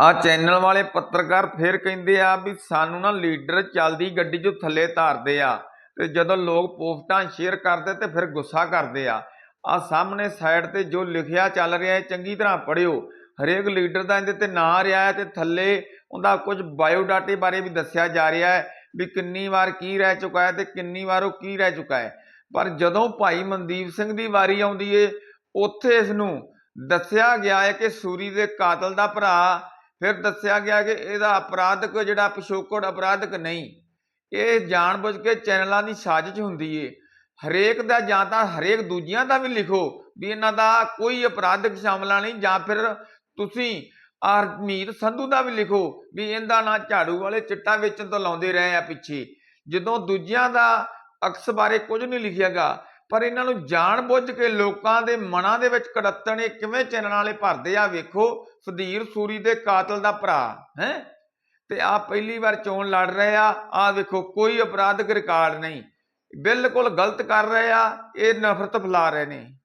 ਆ ਚੈਨਲ ਵਾਲੇ ਪੱਤਰਕਾਰ ਫੇਰ ਕਹਿੰਦੇ ਆ ਵੀ ਸਾਨੂੰ ਨਾ ਲੀਡਰ ਚੱਲਦੀ ਗੱਡੀ 'ਚੋਂ ਥੱਲੇ ਧਾਰਦੇ ਆ ਤੇ ਜਦੋਂ ਲੋਕ ਪੋਸਟਾਂ ਸ਼ੇਅਰ ਕਰਦੇ ਤੇ ਫਿਰ ਗੁੱਸਾ ਕਰਦੇ ਆ। ਆ ਸਾਹਮਣੇ ਸਾਈਡ ਤੇ ਜੋ ਲਿਖਿਆ ਚੱਲ ਰਿਹਾ ਹੈ ਚੰਗੀ ਤਰ੍ਹਾਂ ਪੜਿਓ ਹਰੇਕ ਲੀਡਰ ਦਾ ਇਹਦੇ ਤੇ ਨਾਂ ਰਿਹਾ ਹੈ ਤੇ ਥੱਲੇ ਉਹਦਾ ਕੁਝ ਬਾਇਓਡਾਟੇ ਬਾਰੇ ਵੀ ਦੱਸਿਆ ਜਾ ਰਿਹਾ ਹੈ ਵੀ ਕਿੰਨੀ ਵਾਰ ਕੀ ਰਹਿ ਚੁੱਕਾ ਹੈ ਤੇ ਕਿੰਨੀ ਵਾਰ ਉਹ ਕੀ ਰਹਿ ਚੁੱਕਾ ਹੈ। ਪਰ ਜਦੋਂ ਭਾਈ ਮਨਦੀਪ ਸਿੰਘ ਦੀ ਵਾਰੀ ਆਉਂਦੀ ਏ, ਉੱਥੇ ਇਸ ਨੂੰ ਦੱਸਿਆ ਗਿਆ ਹੈ ਕਿ ਸੂਰੀ ਦੇ ਕਾਤਲ ਦਾ ਭਰਾ ਫਿਰ ਦੱਸਿਆ ਗਿਆ ਕਿ ਇਹਦਾ ਅਪਰਾਧਕ ਜਿਹੜਾ ਪਿਛੋਕੜ, ਅਪਰਾਧਕ ਨਹੀਂ। ਇਹ ਜਾਣਬੁੱਝ ਕੇ ਚੈਨਲਾਂ ਦੀ ਸਾਜ਼ਿਸ਼ ਹੁੰਦੀ ਏ। ਹਰੇਕ ਦਾ ਜਾਂ ਤਾਂ ਹਰੇਕ ਦੂਜਿਆਂ ਦਾ ਵੀ ਲਿਖੋ ਵੀ ਇਹਨਾਂ ਦਾ ਕੋਈ ਅਪਰਾਧਕ ਸ਼ਾਮਲਾ ਨਹੀਂ ਜਾਂ ਫਿਰ ਤੁਸੀਂ ਹਰਮੀਤ ਸੰਧੂ ਦਾ ਵੀ ਲਿਖੋ ਵੀ ਇਹਦਾ ਨਾਂ ਝਾੜੂ ਵਾਲੇ ਚਿੱਟਾ ਵੇਚਣ ਤੋਂ ਲਾਉਂਦੇ ਰਹੇ ਆ ਪਿੱਛੇ। ਜਦੋਂ ਦੂਜਿਆਂ ਦਾ ਅਕਸ ਬਾਰੇ ਕੁਝ ਨਹੀਂ ਲਿਖਿਆਗਾ ਪਰ ਇਹਨਾਂ ਨੂੰ ਜਾਣ ਬੁੱਝ ਕੇ ਲੋਕਾਂ ਦੇ ਮਨਾਂ ਦੇ ਵਿੱਚ ਕੜੱਤਣ ਇਹ ਕਿਵੇਂ ਚੈਨਲਾਂ ਵਾਲੇ ਭਰਦੇ ਆ ਵੇਖੋ, ਸੁਧੀਰ ਸੂਰੀ ਦੇ ਕਾਤਲ ਦਾ ਭਰਾ, ਹੈ? ਤੇ ਆ ਪਹਿਲੀ ਵਾਰ ਚੋਣ ਲੜ ਰਹੇ ਆ ਆ ਵੇਖੋ, ਕੋਈ ਅਪਰਾਧਿਕ ਰਿਕਾਰਡ ਨਹੀਂ। ਬਿਲਕੁਲ ਗਲਤ ਕਰ ਰਹੇ ਆ, ਇਹ ਨਫ਼ਰਤ ਫੈਲਾ ਰਹੇ ਨੇ।